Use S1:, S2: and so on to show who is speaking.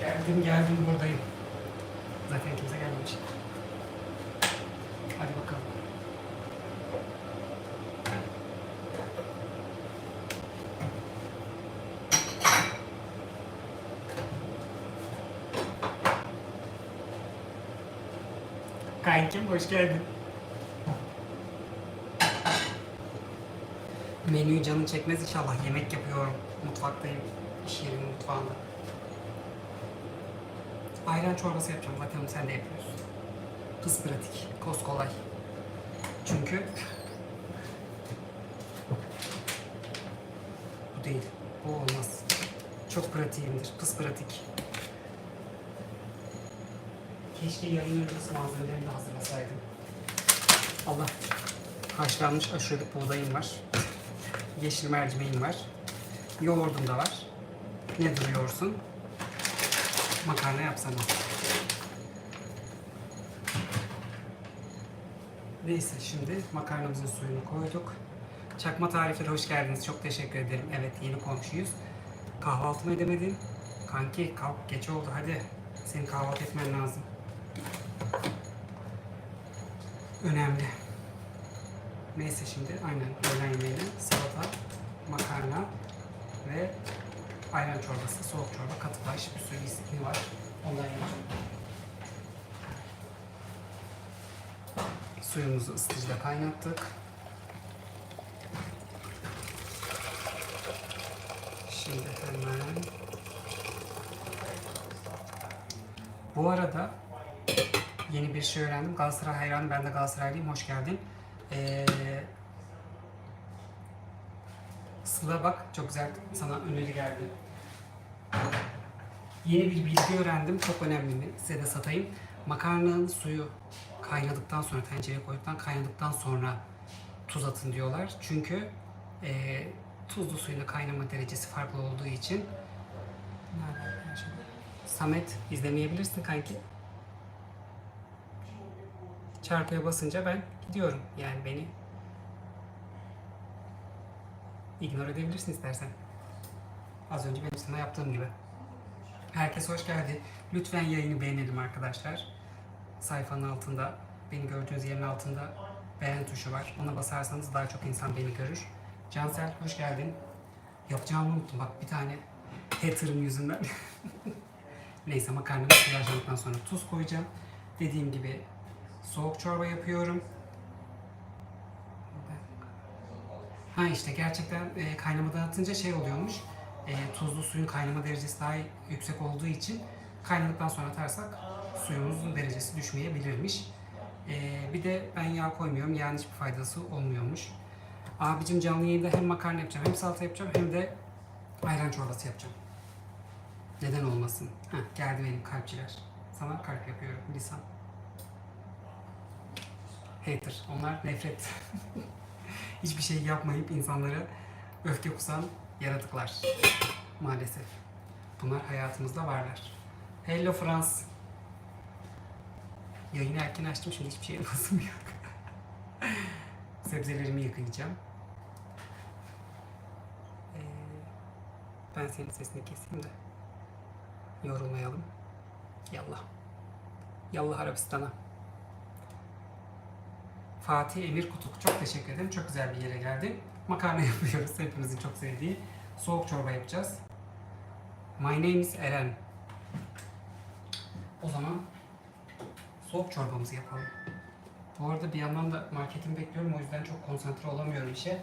S1: Geldim geldim buradayım. Zaten kimse gelmemiş. Hadi bakalım. Kankim hoş geldin. Menüyü canın çekmez inşallah. Yemek yapıyorum. Mutfaktayım. İş yerinin mutfağında. Ayran çorbası yapacağım. Onu sen de yapıyorsun. Hız pratik. Koz kolay. Çünkü bu değil. Bu olmaz. Çok pratiğimdir. Pıs pratik. Keşke yayın öncesi malzemelerini de hazırlasaydım. Allah. Haşlanmış aşurelik buğdayım var. Yeşil mercimeğim var. Yoğurdum da var. Ne duruyorsun? Makarna yapsana. Neyse şimdi makarnamızın suyunu koyduk. Çakma tarifleri hoş geldiniz. Çok teşekkür ederim. Evet yeni komşuyuz. Kahvaltı mı edemedin? Kanki kalk geç oldu hadi. Senin kahvaltı etmen lazım. Önemli. Neyse şimdi aynen öğlen yemeğine salata, makarna ve ayran çorbası, soğuk çorba, katı baş bir sürü ismi var. Ondan yapacağım. Suyumuzu ısıtıcıda kaynattık. Şimdi hemen Bu arada yeni bir şey öğrendim. Galatasaray hayranı. Ben de Galatasaraylıyım. Hoş geldin. Ee, Sıla bak çok güzel sana öneri geldi. Yeni bir bilgi öğrendim. Çok önemli. Size de satayım. Makarnanın suyu kaynadıktan sonra tencereye koyduktan kaynadıktan sonra tuz atın diyorlar. Çünkü e, tuzlu suyun da kaynama derecesi farklı olduğu için? Samet izlemeyebilirsin kanki. Çarpıya basınca ben gidiyorum. Yani beni ignore edebilirsin istersen. Az önce benim sana yaptığım gibi. Herkes hoş geldi. Lütfen yayını beğenelim arkadaşlar. Sayfanın altında, beni gördüğünüz yerin altında beğen tuşu var. Ona basarsanız daha çok insan beni görür. Cansel hoş geldin. Yapacağımı unuttum bak bir tane hater'ım yüzünden. Neyse makarnamı sıvılaştıktan sonra tuz koyacağım. Dediğim gibi soğuk çorba yapıyorum. Ha işte gerçekten e, kaynamadan atınca şey oluyormuş. E, tuzlu suyun kaynama derecesi daha yüksek olduğu için kaynadıktan sonra atarsak suyumuzun derecesi düşmeyebilirmiş. E, bir de ben yağ koymuyorum. Yağın hiçbir faydası olmuyormuş. Abicim canlı yayında hem makarna yapacağım hem salata yapacağım hem de ayran çorbası yapacağım. Neden olmasın? Heh, geldi benim kalpçiler. Sana kalp yapıyorum lisan. Hater. Onlar nefret. Hiçbir şey yapmayıp insanlara öfke kusan yaratıklar. Maalesef. Bunlar hayatımızda varlar. Hello Frans. Yayını erken açtım şimdi hiçbir şeye basım yok. Sebzelerimi yıkayacağım. Ee, ben senin sesini keseyim de yorulmayalım. Yallah. Yallah Arabistan'a. Fatih Emir Kutuk. Çok teşekkür ederim. Çok güzel bir yere geldin. Makarna yapıyoruz. Hepimizin çok sevdiği. Soğuk çorba yapacağız. My name is Eren. O zaman soğuk çorbamızı yapalım. Bu arada bir yandan da marketimi bekliyorum. O yüzden çok konsantre olamıyorum işe.